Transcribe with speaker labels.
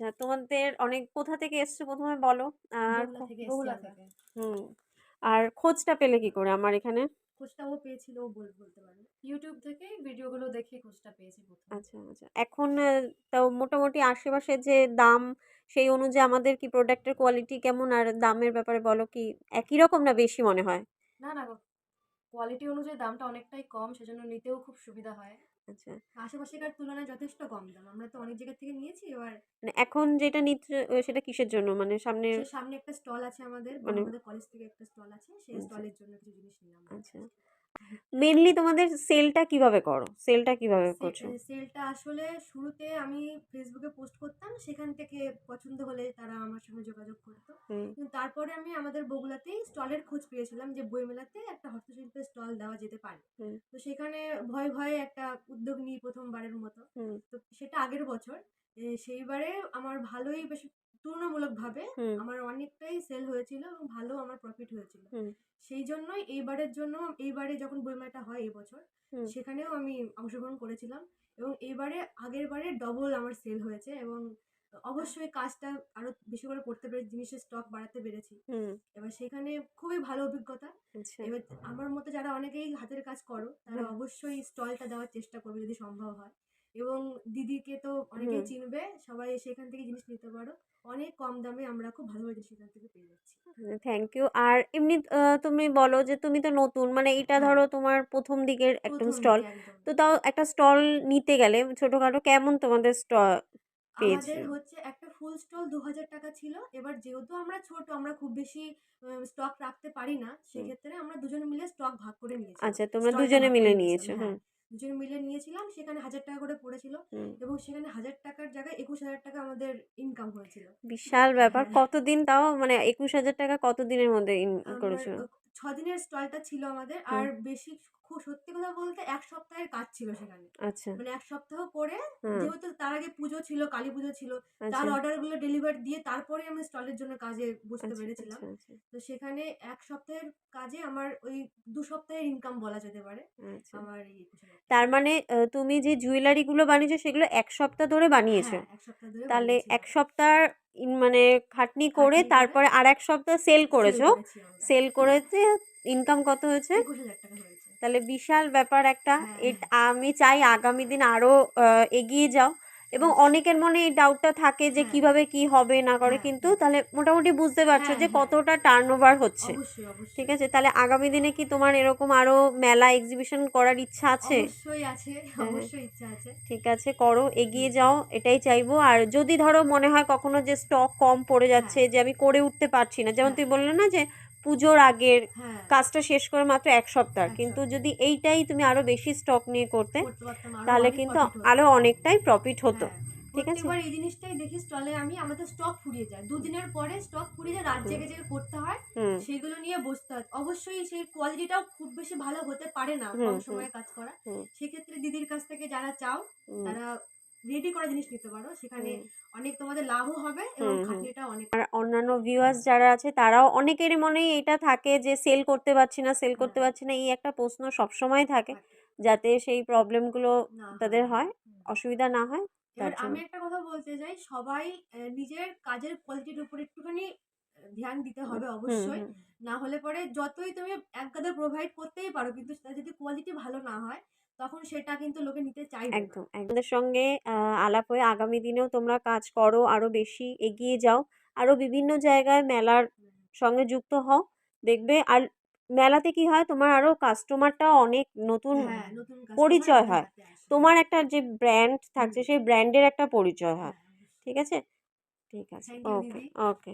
Speaker 1: আচ্ছা তোমাদের অনেক কোথা থেকে এসছো প্রথমে বলো? আর হুম আর খোঁজটা পেলে কি করে আমার এখানে?
Speaker 2: খোঁজটা ও পেয়েছিল ও বলতে পারবে ইউটিউব থেকে ভিডিওগুলো দেখে খোঁজটা পেয়েছি
Speaker 1: আচ্ছা আচ্ছা। এখন তাও মোটামুটি আশেপাশে যে দাম সেই অনুযায়ী আমাদের কি প্রোডাক্টের কোয়ালিটি কেমন? আর দামের ব্যাপারে বলো কি একই রকম না বেশি মনে হয়?
Speaker 2: না না কোয়ালিটি অনুযায়ী দামটা অনেকটাই কম সেজন্য নিতেও খুব সুবিধা হয়।
Speaker 1: আচ্ছা।
Speaker 2: আশেপাশেকার তুলনায় যথেষ্ট কম দাম। আমরা তো অনেক জায়গা থেকে নিয়েছি এবার
Speaker 1: মানে এখন যেটা নিচ্ছে সেটা কিসের জন্য? মানে সামনে
Speaker 2: সামনে একটা স্টল আছে আমাদের
Speaker 1: মানে-
Speaker 2: আমাদের কলেজ থেকে একটা স্টল আছে সেই
Speaker 1: আচ্ছা।
Speaker 2: স্টলের জন্য কিছু জিনিস নিলাম।
Speaker 1: আচ্ছা। মেনলি তোমাদের সেলটা কীভাবে করো? সেলটা কীভাবে করছ?
Speaker 2: সেলটা আসলে শুরুতে আমি ফেসবুকে পোস্ট করতাম সেখান থেকে পছন্দ হলে তারা আমার সঙ্গে যোগাযোগ করতো। কিন্তু তারপরে আমি আমাদের বগুলাতেই স্টলের খোঁজ পেয়েছিলাম যে বইমেলাতে একটা হস্তশিল্পের স্টল দেওয়া যেতে পারে। তো সেখানে ভয়ে ভয়ে একটা উদ্যোগ নিই প্রথমবারের মতো। তো সেটা আগের বছর। সেইবারে আমার ভালোই বেশ তুলনামূলকভাবে আমার অনেকটাই সেল হয়েছিল এবং ভালো আমার প্রফিট হয়েছিল। সেই জন্যই এইবারের জন্য এইবারে যখন বইমেলাটা হয়
Speaker 1: এবছর
Speaker 2: সেখানেও আমি অংশগ্রহণ করেছিলাম এবং এইবারে আগের বারে ডবল আমার সেল হয়েছে এবং অবশ্যই কাজটা আরও বেশি করে করতে পেরে জিনিসের স্টক বাড়াতে পেরেছি। এবার সেখানে খুবই ভালো অভিজ্ঞতা।
Speaker 1: আচ্ছা।
Speaker 2: এবার আমার মতো যারা অনেকেই হাতের কাজ করো তারা। অবশ্যই স্টলটা দেওয়ার চেষ্টা করবে যদি সম্ভব হয়। এবং দিদিকে তো অনেকেই চিনবে সবাই সেখান থেকে জিনিস নিতে পারো। অনেক কম দামে আমরা খুব ভালো ভালো জিনিস সেখান থেকে পেয়ে যাচ্ছি।
Speaker 1: থ্যাংক ইউ আর এমনি তুমি বলো যে তুমি তো নতুন মানে এটা
Speaker 2: হ্যাঁ।
Speaker 1: ধরো তোমার প্রথম দিকের একদম স্টল তো তাও একটা স্টল নিতে গেলে ছোটখাটো কেমন তোমাদের স্টল
Speaker 2: আমাদের হচ্ছে একটা ফুল স্টল দু হাজার টাকা ছিল। এবার যেহেতু আমরা ছোট আমরা খুব বেশি স্টক রাখতে পারি না সেক্ষেত্রে আমরা দুজনে মিলে স্টক ভাগ করে নিয়েছি
Speaker 1: আচ্ছা তোমরা দুজনে মিলে নিয়েছো হুম।
Speaker 2: দুজনে মিলে নিয়েছিলাম সেখানে হাজার টাকা করে পড়েছিল এবং সেখানে হাজার টাকার জায়গায় একুশ হাজার টাকা আমাদের ইনকাম হয়েছিল।
Speaker 1: বিশাল ব্যাপার
Speaker 2: হ্যাঁ।
Speaker 1: কতদিন তাও মানে একুশ হাজার টাকা কতদিনের মধ্যে ইন
Speaker 2: আমার
Speaker 1: করেছ
Speaker 2: ছ দিনের স্টলটা ছিল আমাদের আর বেশি খুব সত্যি কথা বলতে এক সপ্তাহের কাজ ছিল সেখানে।
Speaker 1: আচ্ছা।
Speaker 2: মানে এক সপ্তাহ করে যেহেতু তার আগে পুজো ছিল কালী পুজো ছিল
Speaker 1: আচ্ছা।
Speaker 2: তার অর্ডারগুলো ডেলিভার দিয়ে তারপরে আমি স্টলের জন্য কাজে বসতে
Speaker 1: আচ্ছা
Speaker 2: পেরেছিলাম। তো সেখানে এক সপ্তাহের কাজে আমার ওই দু সপ্তাহের ইনকাম বলা যেতে পারে আমার।
Speaker 1: তার মানে তুমি যে জুয়েলারি গুলো বানিয়েছো সেগুলো এক সপ্তাহ ধরে বানিয়েছো?
Speaker 2: হ্যাঁ, এক সপ্তাহ ধরে
Speaker 1: তাহলে এক সপ্তাহ ইন মানে খাটনি করে তারপরে আর এক সপ্তাহ সেল করেছ। সেল করেছে ইনকাম কত হয়েছে? তাহলে বিশাল ব্যাপার একটা।
Speaker 2: হ্যাঁ,
Speaker 1: আমি চাই আগামী দিন আরও আহ, এগিয়ে যাও। এবং অনেকের মনে এই ডাউটটা থাকে যে। কীভাবে কি হবে না করে কিন্তু। তাহলে মোটামুটি বুঝতে পারছ
Speaker 2: হ্যাঁ,
Speaker 1: যে
Speaker 2: হ্যাঁ।
Speaker 1: কতটা টার্ন ওভার হচ্ছে ঠিক আছে তাহলে আগামী দিনে কি তোমার এরকম আরও মেলা এক্সিবিশন করার ইচ্ছা আছে
Speaker 2: অবশ্যই আছে
Speaker 1: হ্যাঁ।
Speaker 2: অবশ্যই ইচ্ছা আছে
Speaker 1: ঠিক আছে করো এগিয়ে যাও এটাই চাইব আর যদি ধরো মনে হয় কখনো যে স্টক কম পড়ে যাচ্ছে যে আমি করে উঠতে পারছি না যেমন। তুই বললে না যে পুজোর আগের
Speaker 2: হ্যাঁ।
Speaker 1: কাজটা শেষ করে মাত্র এক সপ্তাহ। কিন্তু যদি এইটাই তুমি আরও বেশি স্টক নিয়ে করতে তাহলে কিন্তু আরও অনেকটাই প্রফিট হতো।
Speaker 2: হ্যাঁ,
Speaker 1: ঠিক আছে?
Speaker 2: প্রত্যেকবার এই জিনিসটাই দেখি স্টলে আমি আমাদের স্টক ফুরিয়ে যায়। দুদিনের পরে স্টক ফুরিয়ে যায় রাত জেগে জেগে করতে হয়।
Speaker 1: হুম।
Speaker 2: সেইগুলো নিয়ে বসতে হয়। অবশ্যই সেই কোয়ালিটিটাও খুব বেশি ভালো হতে পারে না কম সময়ে কাজ করা। সেক্ষেত্রে দিদির কাছ থেকে যারা চাও তারা রেডি করা জিনিস নিতে পারো। সেখানে অনেক তোমাদের লাভও হবে এবং
Speaker 1: হুম।
Speaker 2: অনেক
Speaker 1: আর অন্যান্য ভিউয়ার্স যারা আছে তারাও অনেকেরই মনে এটা থাকে যে সেল করতে পারছি না সেল করতে
Speaker 2: হ্যাঁ।
Speaker 1: পারছি না এই একটা প্রশ্ন সবসময় থাকে
Speaker 2: থাকে।
Speaker 1: যাতে সেই প্রবলেমগুলো তাদের হয়। অসুবিধা না হয়
Speaker 2: আমি একটা কথা বলতে চাই সবাই নিজের কাজের কোয়ালিটির উপর একটুখানি ধ্যান দিতে হবে অবশ্যই। না হলে পরে যতই তুমি এক গাদা প্রোভাইড করতেই পারো কিন্তু সেটা যদি কোয়ালিটি ভালো না হয় তখন সেটা কিন্তু লোকে নিতে চাইবে
Speaker 1: একদম আমাদের সঙ্গে আলাপ হয়ে আগামী দিনেও তোমরা কাজ করো আরও বেশি এগিয়ে যাও আরও বিভিন্ন জায়গায় মেলার সঙ্গে যুক্ত হও দেখবে আর মেলাতে কি হয় তোমার আরও কাস্টমারটা অনেক নতুন
Speaker 2: হ্যাঁ,
Speaker 1: পরিচয় হয়। তোমার একটা যে ব্র্যান্ড থাকছে সেই ব্র্যান্ডের একটা পরিচয় হয়।
Speaker 2: হ্যাঁ,
Speaker 1: ঠিক আছে? ঠিক আছে ওকে ওকে